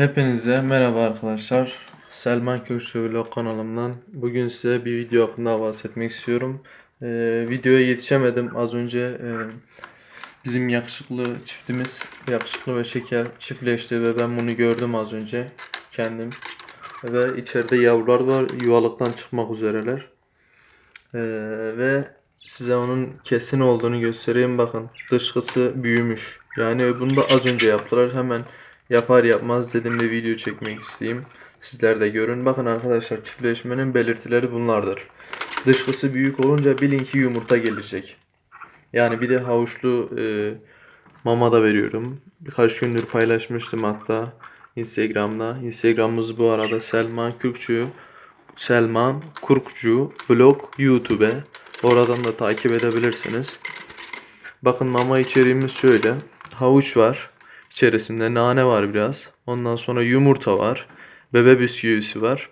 Hepinize merhaba arkadaşlar. Selman Kökçü Vlog kanalımdan bugün size bir video hakkında bahsetmek istiyorum. Ee, videoya yetişemedim. Az önce e, bizim yakışıklı çiftimiz yakışıklı ve şeker çiftleşti ve ben bunu gördüm az önce kendim. Ve içeride yavrular var yuvalıktan çıkmak üzereler. Ee, ve size onun kesin olduğunu göstereyim. Bakın dışkısı büyümüş. Yani bunu da az önce yaptılar. Hemen Yapar yapmaz dedim bir video çekmek isteyeyim. Sizler de görün. Bakın arkadaşlar çiftleşmenin belirtileri bunlardır. Dışkısı büyük olunca bilin ki yumurta gelecek. Yani bir de havuçlu e, mama da veriyorum. Birkaç gündür paylaşmıştım hatta Instagram'da. Instagram'ımız bu arada Selman Kürkçü. Selman Kurkcu blog YouTube. Oradan da takip edebilirsiniz. Bakın mama içeriğimiz şöyle. Havuç var. İçerisinde nane var biraz. Ondan sonra yumurta var. Bebe bisküvisi var.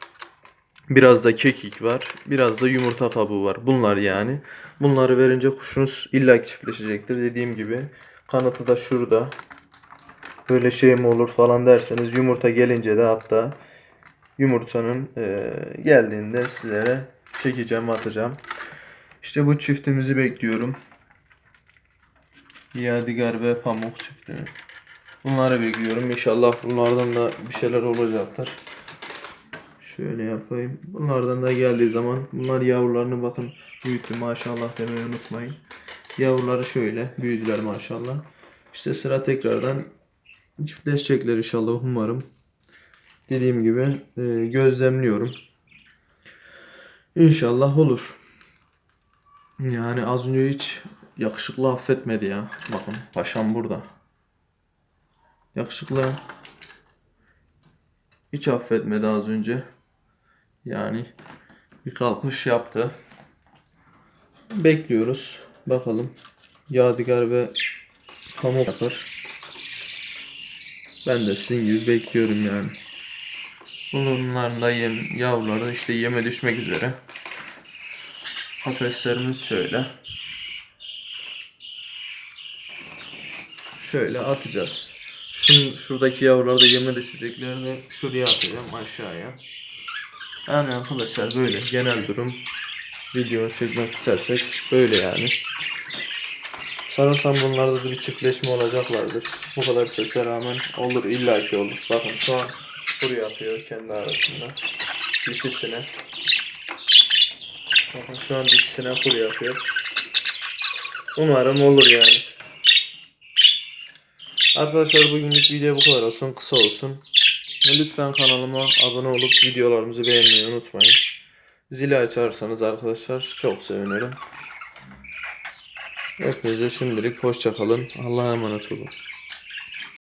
Biraz da kekik var. Biraz da yumurta kabuğu var. Bunlar yani. Bunları verince kuşunuz illa çiftleşecektir. Dediğim gibi kanatı da şurada. Böyle şey mi olur falan derseniz yumurta gelince de hatta yumurtanın eee, geldiğinde sizlere çekeceğim atacağım. İşte bu çiftimizi bekliyorum. Yadigar ve Pamuk çiftini. Bunları bekliyorum. İnşallah bunlardan da bir şeyler olacaktır. Şöyle yapayım. Bunlardan da geldiği zaman bunlar yavrularını bakın büyüttü maşallah demeyi unutmayın. Yavruları şöyle büyüdüler maşallah. İşte sıra tekrardan çiftleşecekler inşallah umarım. Dediğim gibi e, gözlemliyorum. İnşallah olur. Yani az önce hiç yakışıklı affetmedi ya. Bakın paşam burada. Yakışıklı hiç affetmedi az önce. Yani bir kalkış yaptı. Bekliyoruz. Bakalım. Yadigar ve pamuk yapar. Ben de sizin gibi bekliyorum yani. Bunların da yem, yavruları işte yeme düşmek üzere. Kafeslerimiz şöyle. Şöyle atacağız. Şuradaki yavrular da yeme düşeceklerini şuraya atacağım aşağıya. Yani arkadaşlar böyle genel durum. Video çekmek istersek böyle yani. Sanırsam bunlarda da bir çiftleşme olacaklardır. Bu kadar sese rağmen olur illaki olur. Bakın şu an buraya atıyor kendi arasında. Dişisine. Bakın şu an dişisine kur yapıyor. Umarım olur yani. Arkadaşlar bugünlük video bu kadar olsun. Kısa olsun. Lütfen kanalıma abone olup videolarımızı beğenmeyi unutmayın. Zili açarsanız arkadaşlar çok sevinirim. Hepinize şimdilik hoşça kalın. Allah'a emanet olun.